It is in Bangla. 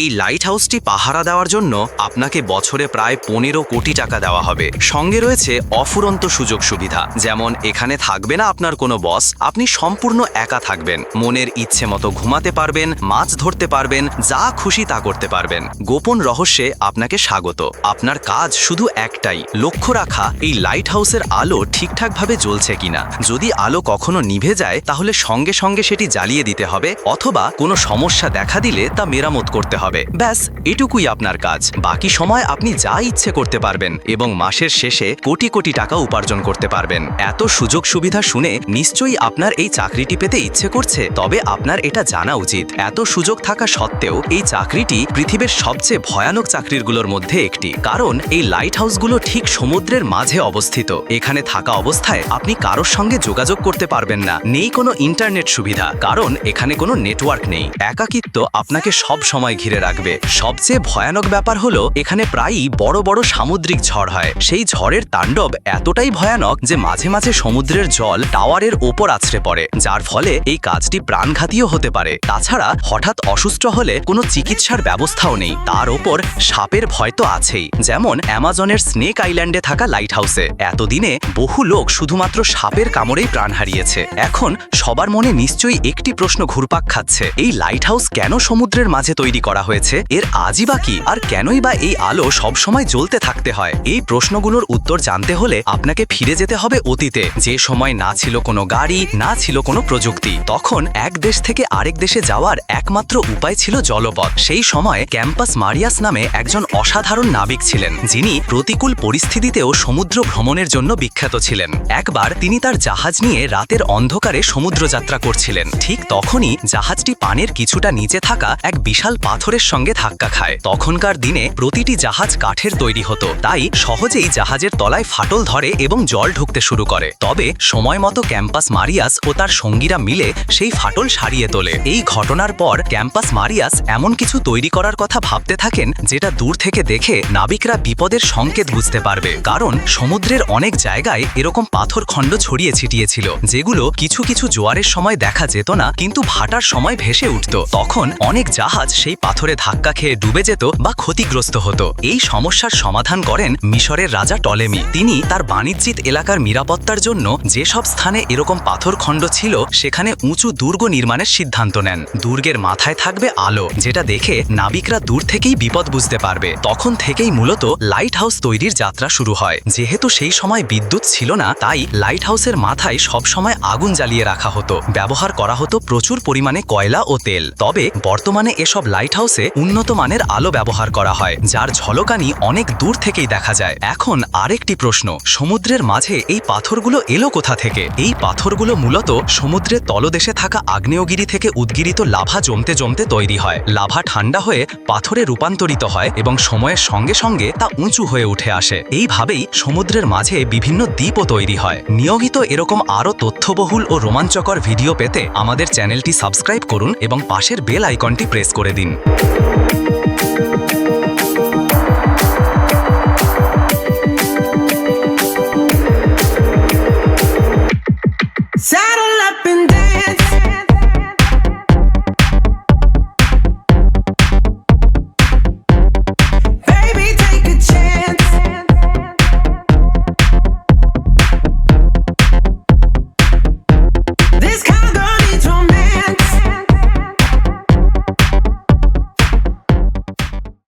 এই লাইট হাউসটি পাহারা দেওয়ার জন্য আপনাকে বছরে প্রায় পনেরো কোটি টাকা দেওয়া হবে। সঙ্গে রয়েছে অফুরন্ত সুযোগ সুবিধা, যেমন এখানে থাকবে না আপনার কোনো বস আপনি সম্পূর্ণ একা থাকবেন। মনের ইচ্ছে মতো ঘুমাতে পারবেন, মাছ ধরতে পারবেন, যা খুশি তা করতে পারবেন। গোপন রহস্যে আপনাকে স্বাগত। আপনার কাজ শুধু একটাই, লক্ষ্য রাখা, এই লাইট হাউসের আলো ঠিকঠাকভাবে জ্বলছে কিনা। যদি আলো কখনো নিভে যায়, তাহলে সঙ্গে সঙ্গে সেটি জ্বালিয়ে দিতে হবে, অথবা কোনো সমস্যা দেখা দিলে তা মেরামত করতে হবে। ব্যাস, এটুকুই আপনার কাজ। বাকি সময় আপনি যা ইচ্ছে করতে পারবেন এবং মাসের শেষে কোটি কোটি টাকা উপার্জন করতে পারবেন। এত সুযোগ সুবিধা শুনে নিশ্চয়ই আপনার এই চাকরিটি পেতে ইচ্ছে করছে। তবে আপনার এটা জানা উচিত। এত সুযোগ থাকা সত্ত্বেও এই চাকরিটি পৃথিবীর সবচেয়ে ভয়ানক চাকরিগুলোর মধ্যে একটি। কারণ এই লাইট হাউসগুলো ঠিক সমুদ্রের মাঝে অবস্থিত। এখানে থাকা অবস্থায় আপনি কারোর সঙ্গে যোগাযোগ করতে পারবেন না। নেই কোনো ইন্টারনেট সুবিধা। কারণ এখানে কোনো নেটওয়ার্ক নেই। একাকিত্ব আপনাকে সব সময় ঘিরে রাখবে। সবচেয়ে ভয়ানক ব্যাপার হলো, এখানে প্রায়ই বড় বড় সামুদ্রিক ঝড় হয়। সেই ঝড়ের তাণ্ডব এতটাই ভয়ানক যে মাঝে মাঝে সমুদ্রের জল টাওয়ারের ওপর আছড়ে পড়ে, যার ফলে এই কাজটি প্রাণঘাতীও হতে পারে। তাছাড়া, হঠাৎ অসুস্থ হলে কোনো চিকিৎসার ব্যবস্থাও নেই। তার ওপর সাপের ভয় তো আছেই। যেমন অ্যামাজনের স্নেক আইল্যান্ডে থাকা লাইট হাউসে এতদিনে বহু লোক শুধুমাত্র সাপের কামড়েই প্রাণ হারিয়েছে। এখন সবার মনে নিশ্চয়ই একটি প্রশ্ন ঘুরপাক খাচ্ছে। এই লাইট হাউস কেন সমুদ্রের মাঝে তৈরি করা হয়েছে? এর আজই বা কি? আর কেনই বা এই আলো সবসময় জ্বলতে থাকতে হয়? এই প্রশ্নগুলোর উত্তর জানতে হলে আপনাকে ফিরে যেতে হবে অতীতে। যে সময় না ছিল কোনো গাড়ি, না ছিল কোনো প্রযুক্তি। তখন এক দেশ থেকে আরেক দেশে যাওয়ার একমাত্র উপায় ছিল জলপথ। সেই সময় ক্যাম্পাস মারিয়াস নামে একজন অসাধারণ নাবিক ছিলেন। যিনি প্রতিকূল পরিস্থিতিতেও সমুদ্র ভ্রমণের জন্য বিখ্যাত ছিলেন। একবার তিনি তার জাহাজ নিয়ে রাতের অন্ধকারে সমুদ্র যাত্রা করছিলেন। ঠিক তখনই জাহাজটি পানের কিছুটা নিচে থাকা এক বিশাল পাথরের সঙ্গে ধাক্কা খায়। তখনকার দিনে প্রতিটি জাহাজ কাঠের তৈরি হতো। তাই সহজেই জাহাজের তলায় ফাটল ধরে এবং জল ঢুকতে শুরু করে। তবে সময় মতো ক্যাম্পাস মারিয়াস ও তার সঙ্গীরা মিলে সেই ফাটল সারিয়ে তোলে। এই ঘটনার পর ক্যাম্পাস মারিয়াস এমন কিছু তৈরি করার কথা ভাবতে থাকেন, যেটা দূর থেকে দেখে নাবিকরা বিপদের সংকেত বুঝতে পারবে। কারণ সমুদ্রের অনেক জায়গায় এরকম পাথর খণ্ড ছড়িয়ে ছিটিয়েছিল, যেগুলো কিছু কিছু জোয়ারের সময় দেখা যেত না, কিন্তু ভাটার সময় ভেসে উঠত। তখন অনেক জাহাজ সেই পাথরে ধাক্কা খেয়ে ডুবে যেত বা ক্ষতিগ্রস্ত হতো। এই সমস্যার সমাধান করেন মিশরের রাজা টলেমি। তিনি তার বাণিজ্যিক এলাকার নিরাপত্তার জন্য যেসব স্থানে এরকম পাথর খণ্ড ছিল, সেখানে উঁচু দুর্গ নির্মাণের সিদ্ধান্ত নেন। দুর্গের মাথায় থাকবে আলো, যেটা দেখে নাবিকরা দূর থেকেই বিপদ বুঝতে পারবে। তখন থেকেই মূলত লাইট হাউস তৈরির যাত্রা শুরু হয়। যেহেতু সেই সময় বিদ্যুৎ ছিল না, তাই লাইট হাউসের মাথায় সবসময় আগুন জ্বালিয়ে রাখা হতো। ব্যবহার করা হতো প্রচুর পরিমাণে কয়লা ও তেল। তবে বর্তমানে এসব লাইট হাউসে উন্নত মানের আলো ব্যবহার করা হয়, যার ঝলকানি অনেক দূর থেকেই দেখা যায়। এখন আরেকটি প্রশ্ন, সমুদ্রের মাঝে এই পাথরগুলো এলো কোথা থেকে? এই পাথরগুলো মূলত সমুদ্রের তলদেশে থাকা আগ্নেয়গিরি থেকে উদ্গিরিত লাভা জমতে জমতে তৈরি হয়। লাভা ঠান্ডা হয়ে পাথরে রূপান্তরিত হয় এবং সময়ের সঙ্গে সঙ্গে তা উঁচু হয়ে উঠে আসে। এইভাবেই সমুদ্রের মাঝে বিভিন্ন দ্বীপও তৈরি হয়। নিয়মিত এরকম আরও তথ্যবহুল ও রোমাঞ্চকর ভিডিও পেতে আমাদের চ্যানেলটি সাবস্ক্রাইব করুন এবং পাশের বেল আইকনটি প্রেস করে দিন। thank you